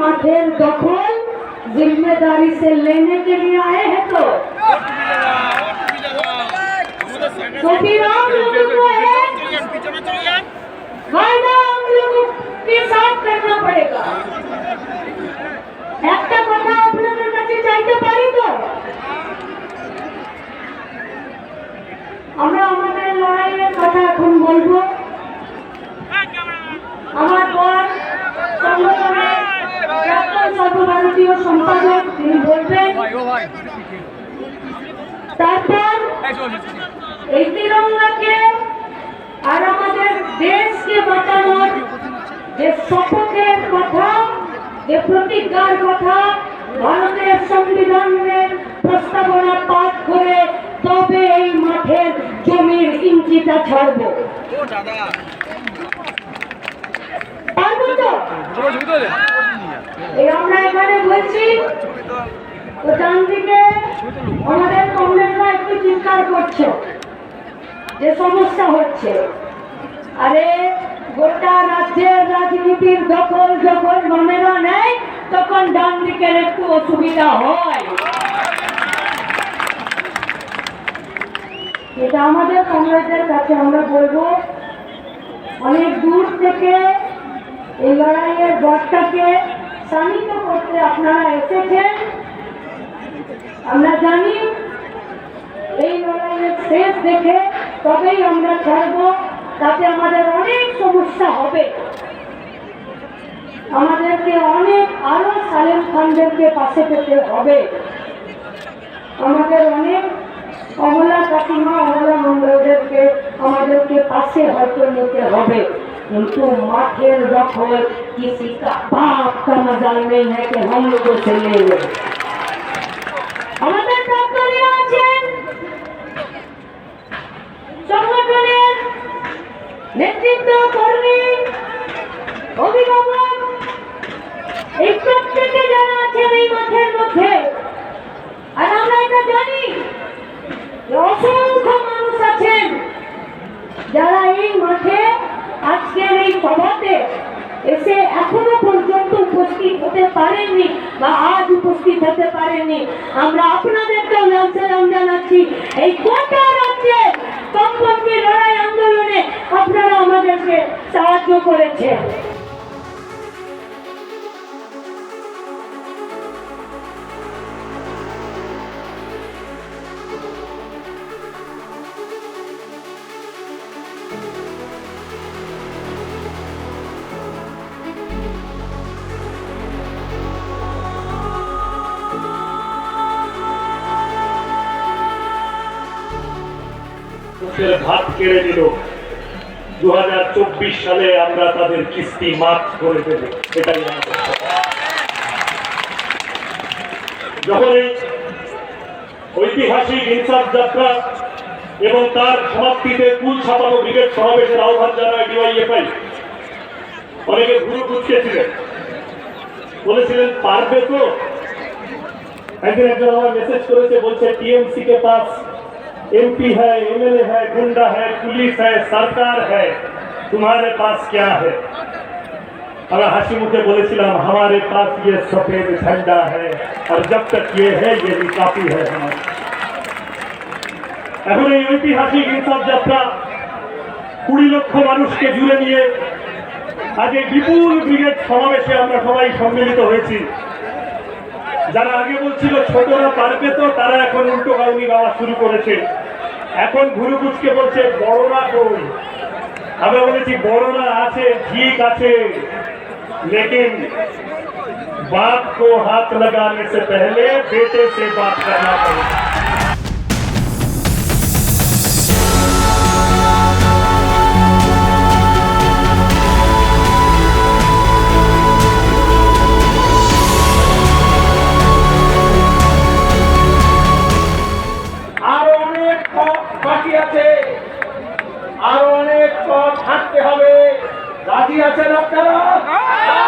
মাঠের দখল जिम्मेदारी से लेने के लिए आए हैं तो क्योंकि हम लोगों को एक वायदा हम लोगों के साथ करना पड़ेगा সম্পাদক তিনি বলবেন তারপর এই তিরঙ্গাকে আর আমাদের দেশকে বাঁচানোর যে শপথের কথা যে প্রতিজ্ঞার কথা ভারতের সংবিধানের প্রস্তাবনা পাঠ করে তবে এই মাঠের জমির ইঞ্চিটা ছাড়বো। পারব তো? এই আমরা এখানে বলছি ডান দিকে আমাদের কংগ্রেসরা একটু চিৎকার করছে, যে সমস্যা হচ্ছে। আরে গোটা রাজ্যের রাজনীতির দখল যখন বামেরা নেয়, তখন ডান দিকের একটু অসুবিধা হয়। এটা আমাদের কংগ্রেসের কাছে আমরা বলব, অনেক দূর থেকে এই লড়াইয়ের গড়টাকে শানিত করতে আপনারা এসেছেন। আমরা জানি এই লড়াইয়ের শেষ দেখে তবেই আমরা ছাড়বো, তাতে আমাদের অনেক সমস্যা হবে। আমাদেরকে অনেক আরও সালেম খানদেরকে পাশে পেতে হবে। আমাদের অনেক অমলা কাকিমা অমলা মন্ডলদেরকে আমাদেরকে পাশে হয়তো নিতে হবে কিন্তু মাঠের দখল किसी का बाप का मजाल नहीं है कि हम लोगों से ले ले আমাদের তাৎপর্য আছেন সংগঠনের নেতৃত্ব কর্মী অভিভাবক এই প্রত্যেকে যারা আছেন এই মাঠের মধ্যে আর আমরা এটা জানি এসে এখনও পর্যন্ত উপস্থিত হতে পারেননি বা আজ উপস্থিত হতে পারেননি। আমরা আপনাদেরকেও সালাম জানাচ্ছি, এই গোটা রাজ্যে কমপক্ষে লড়াই আন্দোলনে আপনারা আমাদেরকে সাহায্য করেছেন। মুখের ভাত কেড়ে নিল। দু সালে আমরা তাদের কিস্তি মাফ করে দেব। এটাই যখন এই ঐতিহাসিক ইনসাফ যাত্রা এবং তার সমাপ্তিতে কুল ছাপানো ব্রিগেড সমাবেশের আহ্বান জানায় ডিওয়াইএফআই, অনেকে ঘুরু কুচকেছিলেন। বলেছিলেন, পারবে তো? একদিন একজন আমার মেসেজ করেছে, বলছে টিএমসি কে পাস एमपी है एमएलए है गुंडा है पुलिस है सरकार है तुम्हारे पास क्या है আমরা হাসি মুখে বলেছিলাম हमारे पास ये सफेद झंडा है और जब तक ये है ये भी काफी है हमारे এখন এই ঐতিহাসিক ইনসাফ যাত্রা কুড়ি লক্ষ মানুষকে জুড়ে নিয়ে আজ এই বিপুল ব্রিগেড সমাবেশে আমরা সবাই সম্মিলিত হয়েছি যারা আগে বলছিল ছোটরা পারবে তো তারা এখন উল্টো কাউনি গাওয়া শুরু করেছে এখন ঘুরু কুচকে বলছে বড়রা কই আমরা বলেছি বড়রা আছে ঠিক আছে लेकिन बाप को हाथ लगाने से पहले बेटे से बात करना पड़ेगा আছে। আরও অনেক পথ হাঁটতে হবে। রাজি আছেন আপনারা? হ্যাঁ।